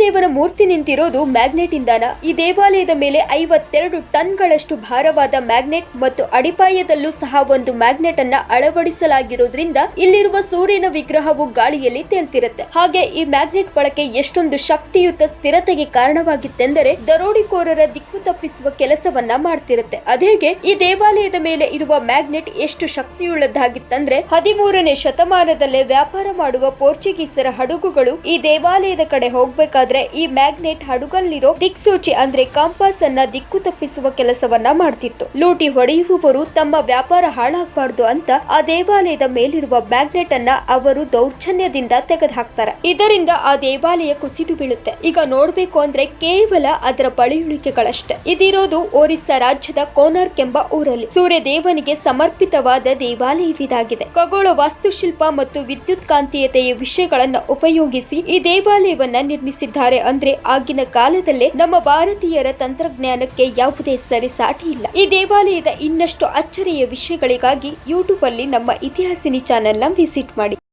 ದೇವರ ಮೂರ್ತಿ ನಿಂತಿರೋದು ಮ್ಯಾಗ್ನೆಟ್ ಇಂದಾನ ಈ ದೇವಾಲಯದ ಮೇಲೆ ಐವತ್ತೆರಡು ಟನ್ಗಳಷ್ಟು ಭಾರವಾದ ಮ್ಯಾಗ್ನೆಟ್ ಮತ್ತು ಅಡಿಪಾಯದಲ್ಲೂ ಸಹ ಒಂದು ಮ್ಯಾಗ್ನೆಟ್ ಅನ್ನ ಅಳವಡಿಸಲಾಗಿರೋದ್ರಿಂದ ಇಲ್ಲಿರುವ ಸೂರ್ಯನ ವಿಗ್ರಹವು ಗಾಳಿಯಲ್ಲಿ ತೇಲ್ತಿರುತ್ತೆ. ಹಾಗೆ ಈ ಮ್ಯಾಗ್ನೆಟ್ ಬಳಕೆ ಎಷ್ಟೊಂದು ಶಕ್ತಿಯುತ ಸ್ಥಿರತೆಗೆ ಕಾರಣವಾಗಿತ್ತೆಂದರೆ ದರೋಡಿಕೋರರ ದಿಕ್ಕು ತಪ್ಪಿಸುವ ಕೆಲಸವನ್ನ ಮಾಡ್ತಿರುತ್ತೆ. ಅದೇಗೆ ಈ ದೇವಾಲಯದ ಮೇಲೆ ಇರುವ ಮ್ಯಾಗ್ನೆಟ್ ಎಷ್ಟು ಶಕ್ತಿಯುಳ್ಳದ್ದಾಗಿತ್ತಂದ್ರೆ ಹದಿಮೂರನೇ ಶತಮಾನದಲ್ಲೇ ವ್ಯಾಪಾರ ಮಾಡುವ ಪೋರ್ಚುಗೀಸರ ಹಡಗುಗಳು ಈ ದೇವಾಲಯದ ಕಡೆ ಹೋಗ್ಬೇಕಾದ್ರೆ ಈ ಮ್ಯಾಗ್ನೆಟ್ ಹಡಗಲ್ಲಿರೋ ದಿಕ್ಸೂಚಿ ಅಂದ್ರೆ ಕಾಂಪಾಸ್ ಅನ್ನ ದಿಕ್ಕು ತಪ್ಪಿಸುವ ಕೆಲಸವನ್ನ ಮಾಡ್ತಿತ್ತು. ಲೂಟಿ ಹೊಡೆಯುವವರು ತಮ್ಮ ವ್ಯಾಪಾರ ಹಾಳಾಗಬಾರ್ದು ಅಂತ ಆ ದೇವಾಲಯದ ಮೇಲಿರುವ ಮ್ಯಾಗ್ನೆಟ್ ಅನ್ನ ಅವರು ದೌರ್ಜನ್ಯದಿಂದ ತೆಗೆದುಹಾಕ್ತಾರೆ. ಇದರಿಂದ ಆ ದೇವಾಲಯ ಕುಸಿದು ಬೀಳುತ್ತೆ. ಈಗ ನೋಡ್ಬೇಕು ಅಂದ್ರೆ ಕೇವಲ ಅದರ ಬಳಿಯುಳಿಕೆಗಳಷ್ಟೇ. ಇದಿರೋದು ಒರಿಸ್ಸಾ ರಾಜ್ಯದ ಕೋನಾರ್ಕ್ ಎಂಬ ಊರಲ್ಲಿ. ಸೂರ್ಯ ದೇವನಿಗೆ ಸಮರ್ಪಿತವಾದ ದೇವಾಲಯವಿದಾಗಿದೆ. ಖಗೋಳ ವಾಸ್ತುಶಿಲ್ಪ ಮತ್ತು ವಿದ್ಯುತ್ ಕಾಂತೀಯತೆಯ ವಿಷಯಗಳನ್ನ ಉಪಯೋಗಿಸಿ ಈ ದೇವಾಲಯವನ್ನ ನಿರ್ಮಿಸಿದ್ದಾರೆ ಅಂದ್ರೆ ಆಗಿನ ಕಾಲದಲ್ಲೇ ನಮ್ಮ ಭಾರತೀಯರ ತಂತ್ರಜ್ಞಾನಕ್ಕೆ ಯಾವುದೇ ಸರಿಸಾಟಿ ಇಲ್ಲ. ಈ ದೇವಾಲಯದ ಇನ್ನಷ್ಟು ಅಚ್ಚರಿಯ ವಿಷಯಗಳಿಗಾಗಿ ಯೂಟ್ಯೂಬ್ ಅಲ್ಲಿ ನಮ್ಮ ಇತಿಹಾಸಿನಿ ಚಾನೆಲ್ನ ವಿಸಿಟ್ ಮಾಡಿ.